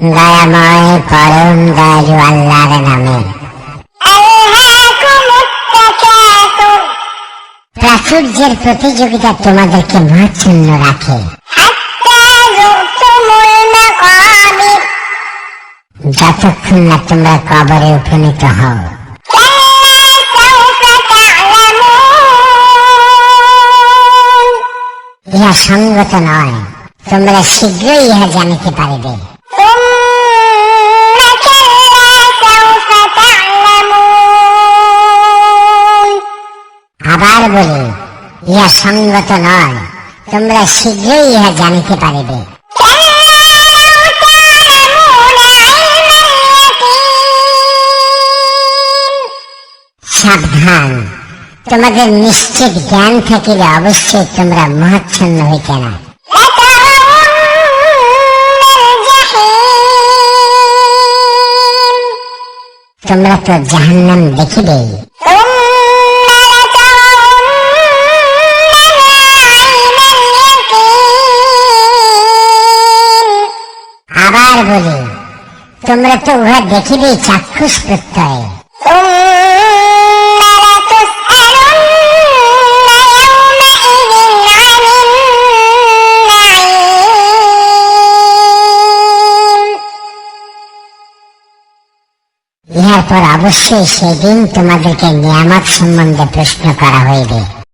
দয়াময় পরম দয়ালু আল্লাহর নামে প্রাচুর্যের প্রতিযোগিতা তোমাদেরকে মহাচ্ছন্ন রাখে। যতক্ষণ না তোমরা কবরে উপনীত হও। ইহা সঙ্গত নয়, তোমরা শীঘ্রই ইহা জানিতে পারিবে। আবার বলি ইহা সঙ্গত নয়, তোমরা শীঘ্রই ইহা জানিতে পারিবে। সাবধান, তোমাদের নিশ্চিত জ্ঞান থাকিলে অবশ্যই তোমরা মহাচ্ছন্ন হইতে না। তোমরা তো জাহান্নাম দেখিবেই। আবার বলি তোমরা তো উহা দেখিবেই চাক্ষুষ প্রত্যয়। ইহার পর অবশ্যই সেদিন তোমাদেরকে নিয়ামত সম্বন্ধে প্রশ্ন করা হইবে।